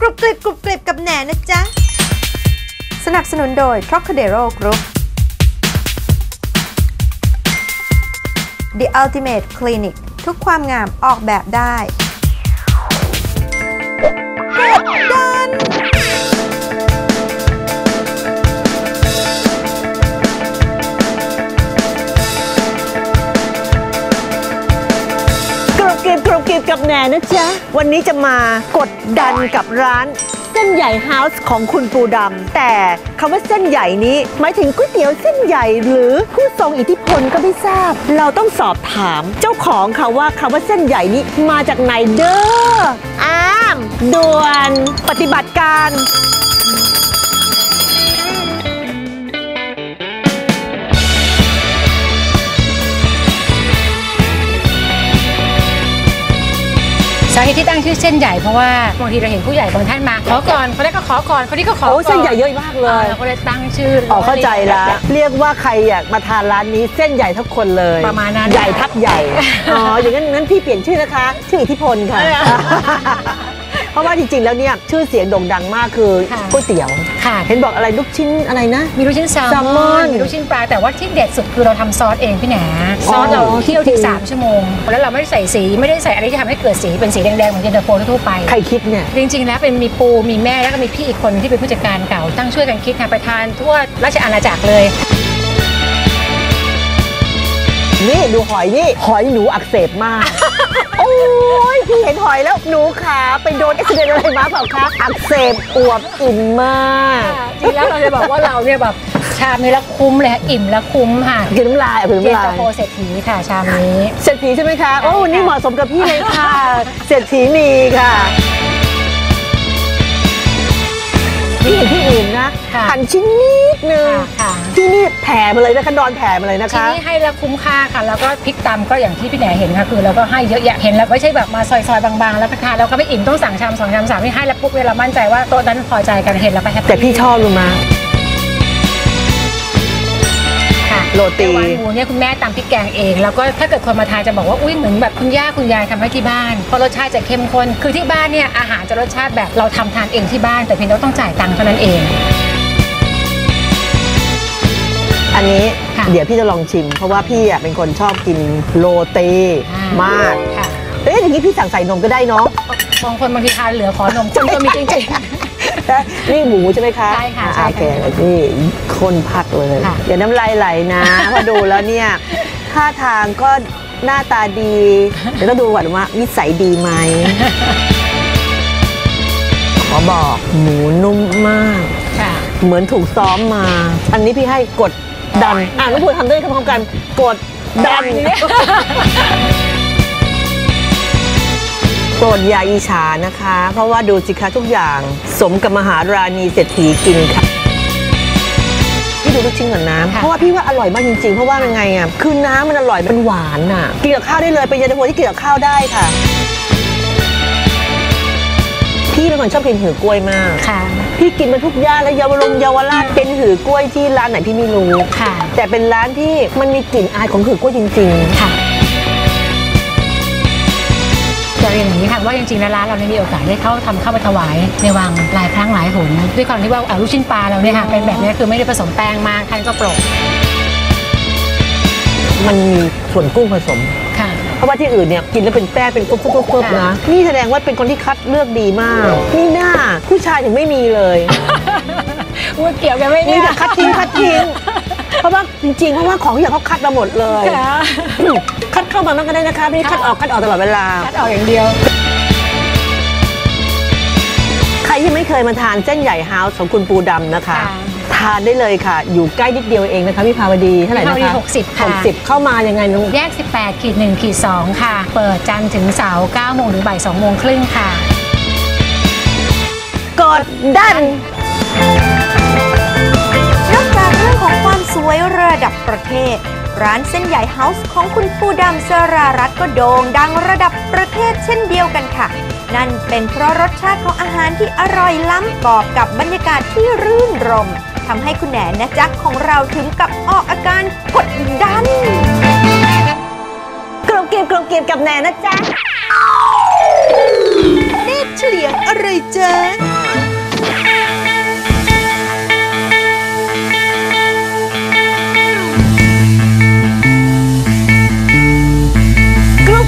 กรุบกริบกรุบกริบกับแหนนะจ๊ะ สนับสนุนโดย Trocadero Group The Ultimate Clinic ทุกความงามออกแบบได้ กรุบกริบกับแหนนะจ๊ะ วันนี้จะมากดดันกับร้าน เส้นใหญ่เฮาส์ของคุณปูดำแต่คำว่าเส้นใหญ่นี้ หมายถึงก๋วยเตี๋ยวเส้นใหญ่หรือผู้ทรงอิทธิพลก็ไม่ทราบ เราต้องสอบถามเจ้าของค่ะว่าคำว่าเส้นใหญ่นี้มาจากไหนเด้ออ้ามด่วนปฏิบัติการ สาเหตุที่ตั้งชื่อเส้นใหญ่เพราะว่าบางทีเราเห็นผู้ใหญ่บางท่านมา ขอก่อนคนแรกก็ขอก่อนคนนี้ก็ขอก่โอ้อนเส้นใหญ่เยอะมากเลยเราก็เลยตั้งชื่ออ๋อเข้าใจละเรียกว่าใครอยากมาทานร้านนี้เส้นใหญ่ทุกคนเลยประมาณนั้น ใหญ่ทับใหญ่ อ๋ออย่างนั้นงั้นพี่เปลี่ยนชื่อนะคะ ชื่ออิทธิพลค่ะ เพราะว่าจริงๆ แล้วเนี่ยชื่อเสียงโด่งดังมากคือค่ะ ก๋วยเตี๋ยว ค่ะ เห็นบอกอะไรลูกชิ้นอะไรนะ มีลูกชิ้นแซลแซลมมออนนมีลูกชิ้นปลา แต่ว่าที่เด็ดสุดคือเราทำซอสเองพี่แหนซอสเราอ๋อเคี่ยวจริถึงงสามชั่วโมง แล้วเราไม่ได้ใส่สีไม่ได้ใส่อะไรที่ทำให้เกิดสีเป็นสีแดงๆ เหมือนเย็นตาโฟทั่วๆไป ใครคิดเนี่ย จริงๆ แล้วเป็นมีปูมีแม่แล้วก็มีพี่อีกคนที่เป็นผู้จัดการเก่า ตั้งช่วยกันคิดค่ะไปทานทั่วราชอาณาจักรเลย นี่ดูหอยนี่หอยหนูอักเสบมาก โอ้ยพี่เห็นหอยแล้วหนูขาไปโดนเอ็กซิเดนอะไรมาเปล่าคะอักเสบอวบอิ่มมากจริงแล้วเราจะบอกว่าเราเนี่ยแบบชามนี้แล้วคุ้มเลยค่ะอิ่มแล้วคุ้มค่ะกินน้ำลายอะกินเย็นน้ำลาตายโฟเศรษฐีค่ะชามนี้ เศรษฐีใช่ไหมคะ โอ้ใช่ค่ะวันนี้เหมาะสมกับพี่เลยค่ะ เศรษฐีนีค่ะนี่เห็นที่อื่นนะค่ะหั่นชิ้นนิดนึงค่ะค่ะ ที่นี่ แผ่มาเลยนะคะนอนแผ่มาเลยนะชิ้นคะ นี้ให้แล้วคุ้มค่าค่ะ แล้วก็พริกตำก็อย่างที่พี่แหนเห็นค่ะคือเราก็ให้เยอะแยะเห็นแล้วไม่ใช่แบบมาซอยๆบางๆแล้วไปทานแล้วก็ไม่อิ่มต้องสั่งชามสองชามสามที่ให้แล้วปุ๊บเนี่ยเรามั่นใจว่าโต๊ะนั้นพอใจกันเห็นแล้วก็แฮปปี้แต่พี่ชอบรู้มาค่ะโรตีแต่วันหมูเนี่ยคุณแม่ตำพริกแกงเอง แล้วก็ถ้าเกิดคนมาทานจะบอกว่าอุ้ยเหมือนแบบคุณย่าคุณยายทำให้ที่บ้านเพราะรสชาติจะเข้มข้นคือที่บ้านเนี่ยอาหารจะรสชาติแบบเราทำทานเองที่บ้าน แต่เพียงแต่ว่าต้องจ่ายตังค์เท่านั้นเอง อันนี้ค่ะเดี๋ยวพี่จะลองชิม เพราะว่าพี่อะเป็นคนชอบกินโรตีมากค่ะเอ๊ะอย่างนี้พี่สั่งใส่นมก็ได้เนาะบางคนบางทีทานเหลือขอนมคนก็มีจริงนี่หมูใช่ไหมคะใช่ค่ะอ่ใช่ค่ะโอเคนี่คนพักเลยค่ะเดี๋ยวน้ำลายไหลนะเพอดูแล้วเนี่ยท่าทางก็หน้าตาดีเดี๋ยวต้องดูก่อนว่านิสัยดีไหมขอบอกหมูนุ่มมากๆค่ะเหมือนถูกซ้อมมา อันนี้พี่ให้กด ดัน อะน้องพูดทำด้วยพร้อมๆกันกดดันโปรดอย่าอิจฉานะคะ เพราะว่าดูสิคะทุกอย่าง สมกับมหาราณีเศรษฐีกินค่ะพี่ดูลูกชิ้นก่อนนะค่ะเพราะว่าพี่ว่าอร่อยมากจริงๆ เพราะว่ามันไงอะคือน้ำมันอร่อยมันหวานอะกินกับข้าวได้เลยเป็นเย็นตาโฟที่กินกับข้าวได้ค่ะ พี่เป็นคนชอบกินหือกล้วยมากค่ะ พี่กินมาทุกย่านแล้วเยาวรงเยาวราชเป็นหือกล้วยที่ร้านไหนพี่ไม่รู้ค่ะ แต่เป็นร้านที่มันมีกลิ่นอายของหือกล้วยจริงค่ะจะเรียนอย่างนี้ค่ะว่าจริงๆแล้วร้านเราเนี่ยมีโอกาสได้เข้าทำข้าวไปถวายในวังหลายครั้งหลายหนด้วยความที่ว่าเอาลูกชิ้นปลาเราเนี่ยค่ะเป็นแบบเนี้ยคือไม่ได้ผสมแป้งมากท่านก็โปรดๆมันมีส่วนกุ้งผสม ค่ะ เพราะว่าที่อื่นเนี่ยกินแล้วเป็นแป้งเป็นกุ๊บกุ๊บกุ๊บกุ๊บค่ะนะ นี่แสดงว่าเป็นคนที่คัดเลือกดีมาก นี่หน้าผู้ชายถึงไม่มีเลยอุ้ยเกี่ยวกันไม่มีเนี่ยแต่คัดทิ้งคัดทิ้งเพราะว่าจริงๆเพราะว่าของที่อย่างเขาคัดมาหมดเลย ค่ะ คัดเข้ามามันก็ได้นะคะไม่ได้คัดออกคัดออกตลอดเวลา คัดออกอย่างเดียว ใครที่ไม่เคยมาทานเส้นใหญ่เฮาส์ของคุณปูดำนะคะ ค่ะ ทานได้เลยค่ะ อยู่ใกล้นิดเดียวเองนะคะพี่ภาวดีเท่าไหร่นะคะวิภาวดี60ค่ะ60เข้ามายังไงน้องแยก 18ขีด1ขีด2ค่ะ เปิดจันทร์ถึงเสาร์9โมงหรือบ่าย2โมงครึ่งค่ะ กดดันนอกจากเรื่องของความสวยระดับประเทศ ร้านเส้นใหญ่เฮาส์ของคุณปูดำสรารัตน์ก็โด่งดังระดับประเทศเช่นเดียวกันค่ะนั่นเป็นเพราะรสชาติของอาหารที่อร่อยล้ำกอบกับบรรยากาศที่รื่นรม ทำให้คุณแหนนะจ๊ะของเราถึงกับออกอาการกดดันกลมเกลียวกลมเกลียวกับแหนนะจ๊ะเนตเฉลียงอะไรจ๊ะ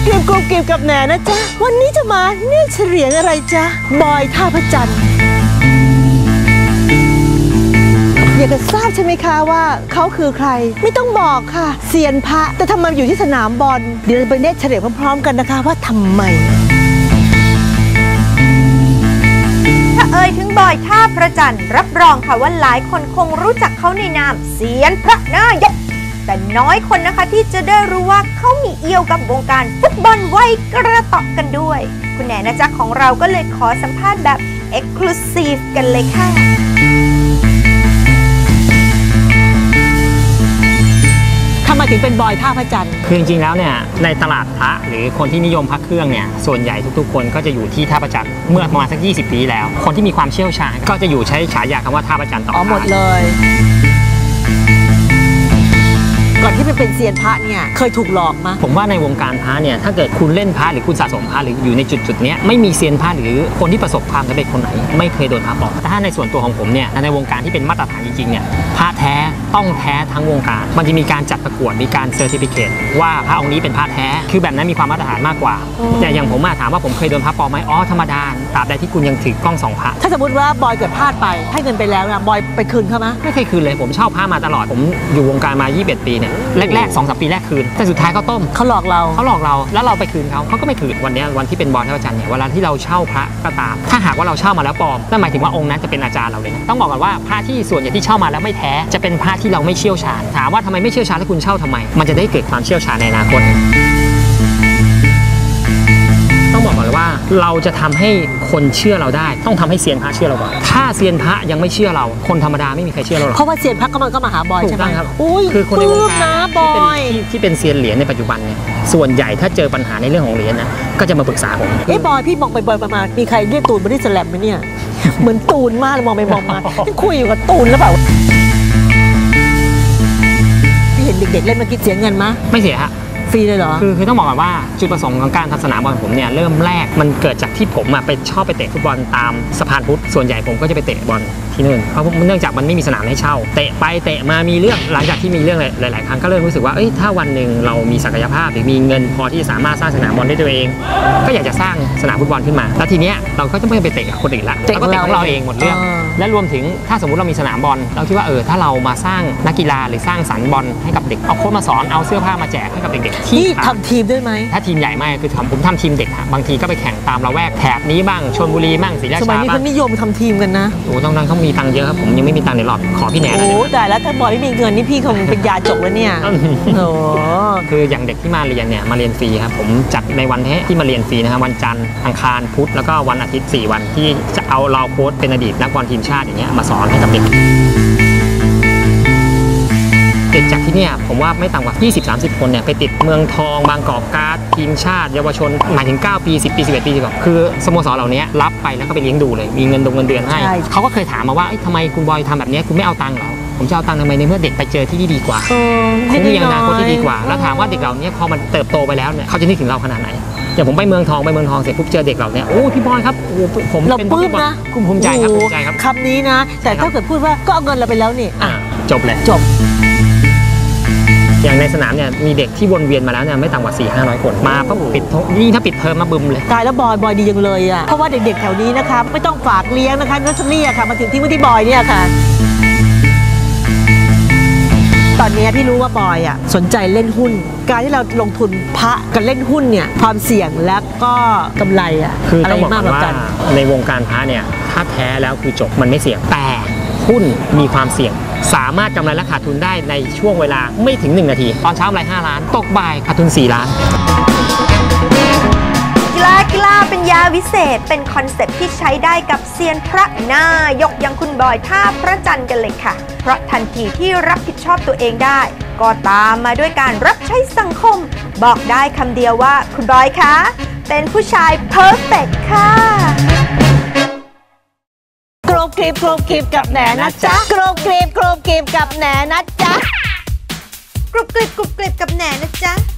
เกมกลมเกมกับแหนนะจ๊ะ วันนี้จะมาเนี่ยเฉลียงอะไรจ๊ะ บอยท่าพระจันทร์ากจะทราบใช่ไหมคะว่าเขาคือใคร ไม่ต้องบอกค่ะเซียนพระแต่ทำไมอยู่ที่สนามบอลเดี๋ยวเราไปเนตเฉลียพร้อมๆกันนะคะว่าทำไม ถ้าเอ่ยถึงบอยท่าพระจันทร์รับรองค่ะว่าหลายคนคงรู้จักเขาในนามเสียนพระหน้ายกแต่น้อยคนนะคะที่จะได้รู้ว่าเขามีเอี่ยวกับวงการฟุตบอลไวยกระตอกกันด้วย คุณแหนนะจ๊ะของเราก็เลยขอสัมภาษณ์แบบ Exclusive กันเลยค่ะ ไมถึงเป็นบอยท่าพระจันทร์คือจริงๆแล้วเนี่ยในตลาดพระหรือคนที่นิยมพระเครื่องเนี่ยส่วนใหญ่ทุกๆ คนก็จะอยู่ที่ท่าประจันทร์เมื่อประมาณสัก 20 ปีแล้ว คนที่มีความเชี่ยวชาญก็จะอยู่ใช้ฉายาคำว่าท่าประจันทร์ต่ออ๋อหมดท้ายเลย ก่อนที่ไปเป็นเซียนพระเนี่ยเคยถูกหลอกมาผมว่าในวงการพระเนี่ยถ้าเกิดคุณเล่นพระหรือคุณสะสมพระหรืออยู่ในจุดจุดๆเนี้ยไม่มีเซียนพระหรือคนที่ประสบความสำเร็จคนไหน ไม่เคยโดนพระปลอมแต่ถ้าในส่วนตัวของผมเนี่ยในวงการที่เป็นมาตรฐานจริงๆเนี่ยพระแท้ต้องแท้ทั้งวงการ มันจะมีการจัดประกวดมีการเซอร์ติฟิเคตว่าพระองค์นี้เป็นพระแท้ คือแบบนั้นมีความมาตรฐานมากกว่า แต่อย่างผมอะถามว่าผมเคยโดนพระปลอมไหมอ๋อธรรมดาตราบใดที่คุณยังถือกล้องสองพระถ้าสมมติว่าบอยเกิดพลาดไปให้เงินไปแล้วนะบอยไปคืนเขาไหมไม่เคยคืนเลยผมเช่าผ้ามาตลอดผมอยู่วงการมา 21 ปีเนี่ยแรกๆ2อสปีแรกคืน แต่สุดท้ายเขาต้มเขาหลอกเราเขาหลอกเราแล้วเราไปคืนเขาเขาก็ไม่คืนวันเนี้ยวันที่เป็นบอลท่าประจันทร์เนี่ยเวลาที่เราเช่าพระก็ตาม ถ้าหากว่าเราเช่ามาแล้วปลอมนั่นหมายถึงว่าองค์นั้นจะเป็นอาจารย์เราเลยนะต้องบอกก่อนว่าพระที่ส่วนใหญ่ที่เช่ามาแล้วไม่แท้จะเป็นพระที่เราไม่เชี่ยวชาญถามว่าทำไมไม่เชี่ยวชาญแล้วคุณเช่าทำไม มันจะได้เกิดความเชี่ยวชาญในอนาคต ต้องบอกก่อนเลยว่า เราจะทำให้คนเชื่อเราได้ ต้องทำให้เซียนพระเชื่อเราก่อนถ้าเซียนพระยังไม่เชื่อเรา คนธรรมดาไม่มีใครเชื่อเราหรอกเพราะว่าเซียนพระก็มันก็มาหาบอยถูใช่กไหมต้องครับอุ้ยคือคนในวงปลื้มการนะบที่อเป็นยที่ที่เป็นเซียนเหรียญในปัจจุบันเนี่ยส่วนใหญ่ถ้าเจอปัญหาในเรื่องของเหรียญนะก็จะมาปรึกษาผมเอ้บอยพี่มองไปบอยมามีใครเรียกตูนบอดี้สแลมไหมเนี่ยเหมือนตูนมากเลยมองไปมองมาที่คุยอยู่กับตูนแล้วเปล่าพี่เห็นเด็กๆเล่นเมื่อกี้เสียเงินมะไม่เสียฮะ ฟรีเลยเหรอ คือคือต้องบอกก่อนว่าจุดประสงค์ของการทำสนามบอลของผมเนี่ยเริ่มแรกมันเกิดจากที่ผมอะไปชอบไปเตะฟุตบอลตามสะพานพุทธส่วนใหญ่ผมก็จะไปเตะบอล ที่นู่นเพราะเนื่องจากมันไม่มีสนามให้เช่า เตะไปเตะมามีเรื่องหลังจากที่มีเรื่องหลาย ๆ ครั้งก็เริ่มรู้สึกว่าเอ้ยถ้าวันหนึ่งเรามีศักยภาพหรือมีเงินพอที่จะสามารถสร้างสนามบอลได้ตัวเอง ก็อยากจะสร้างสนามฟุตบอลขึ้นมา แล้วทีเนี้ยเราก็จะไม่ไปเตะกับคนอื่นละเตะเราก็เตะของเราเองหมดเรื่องอ่าและรวมถึงถ้าสมมุติเรามีสนามบอลเราคิดว่าเออถ้าเรามาสร้างนักกีฬาหรือสร้างสรรค์บอลให้กับเด็กเอาโค้ชมาสอนเอาเสื้อผ้ามาแจกให้กับเด็กๆที่พี่ขาดทำทีมด้วยไหมถ้าทีมใหญ่มากคือทำผมทำทีมเด็กฮะบางทีก็ไปแข่งตามละแวกแถบนี้บ้างชลบุรีบ้างศรีราสมัยชานี้บ้าเขางนิยมทำทีมกันนะโอ้ตรงนั้นเขามีตังค์เยอะครับผมยังไม่มีตังค์ในหลอดขอพี่แหนหน่โอ้อยได้ไหมแต่แล้วถ้าบอยไม่มีเงินนี่พี่คงเป็นยาจกแล้วเนี่ยอืมโอ้คืออย่างเด็กที่มาเรียนเนี่ยมาเรียนฟรีครับผมจัดในวันที่ที่มาเรียนฟรีนะครับวันจันทร์อังคารพุธแล้วก็วันอาทิตย์ 4 วันที่จะเอาเราโค้ชเป็นอดีตนักบอลทีมชาติอย่างเงี้ยมาสอนให้กับเด็ก เด็กจากที่เนี่ยผมว่าไม่ต่ำกว่า 20-30 คนเนี่ยไปติดเมืองทอง บางกอกการ์ดทีมชาติ เยาวชนหมายถึง 9 ปี 10 ปี 11 ปีก่อนคือสโมสรเหล่านี้รับไปแล้วก็ไปเลี้ยงดูเลย มีเงินดงเงินเดือนให้เขาก็เคยถามมาว่าเอ้ยทำไมคุณบอยทำแบบเนี้ยคุณไม่เอาตังค์เหรอผมจะเอาตังค์ทำไมในเมื่อเด็กไปเจอที่ที่ดีกว่า เออเขามีอนาคตที่ดีกว่าเออแล้วถามว่าเด็กเหล่านี้พอมันเติบโตไปแล้วเนี่ย เขาจะนึกถึงเราขนาดไหน อย่างผมไปเมืองทองไปเมืองทองเสร็จปุ๊บเจอเด็กเหล่านี้โอ้พี่บอยครับโอ้ผมเราเป็นปลื้มพี่บอยนะภูมิภูมิใจครับภูมิใจครับคำนี้นะ แต่ถ้าเกิดพูดว่าก็เอาเงินเราไปแล้วนี่อะอะจบเลย จบ อย่างในสนามเนี่ยมีเด็กที่วนเวียนมาแล้วเนี่ยไม่ต่ำกว่า4 5 0 0คนมาปั๊บปิดเทอมยิ่งถ้าปิดเทอมมาบึมเลยตายแล้วบอยบอยดีจังเลยอะเพราะว่าเด็กๆแถวนี้นะคะไม่ต้องฝากเลี้ยงนะคะนัสนี่อะค่ะมาถึงที่วัที่บอยเนี่ยค่ะ ตอนนี้พี่รู้ว่าบอยอะสนใจเล่นหุ้น การที่เราลงทุนพระกับเล่นหุ้นเนี่ยความเสี่ยงและก็กำไรอะคืออะไรต้องบอกมากก่กอนว่าว่ากันในวงการพระเนี่ยถ้าแท้แล้วคือจบมันไม่เสี่ยงแต่หุ้นมีความเสี่ยง สามารถกำไรและขาดทุนได้ในช่วงเวลาไม่ถึง 1 นาที ตอนเช้ากำไร5ล้าน ตกบ่ายขาดทุน 4 ล้าน กีฬากีฬาเป็นยาวิเศษ เป็นคอนเซ็ปต์ที่ใช้ได้กับเซียนพระหน้ายกยังคุณบอยท่าพระจันทร์กันเลยค่ะ เพราะทันทีที่รับผิดชอบตัวเองได้ ก็ตามมาด้วยการรับใช้สังคม บอกได้คำเดียวว่าคุณบอยคะเป็นผู้ชายเพอร์เฟกค่ะ บกริบกรบกริบกับแหนนะจ๊ะกรบกริบกรบกริบกับแหนนะจ๊ะกรุบกริบกรุบกริบกับแหนนะจ๊ะ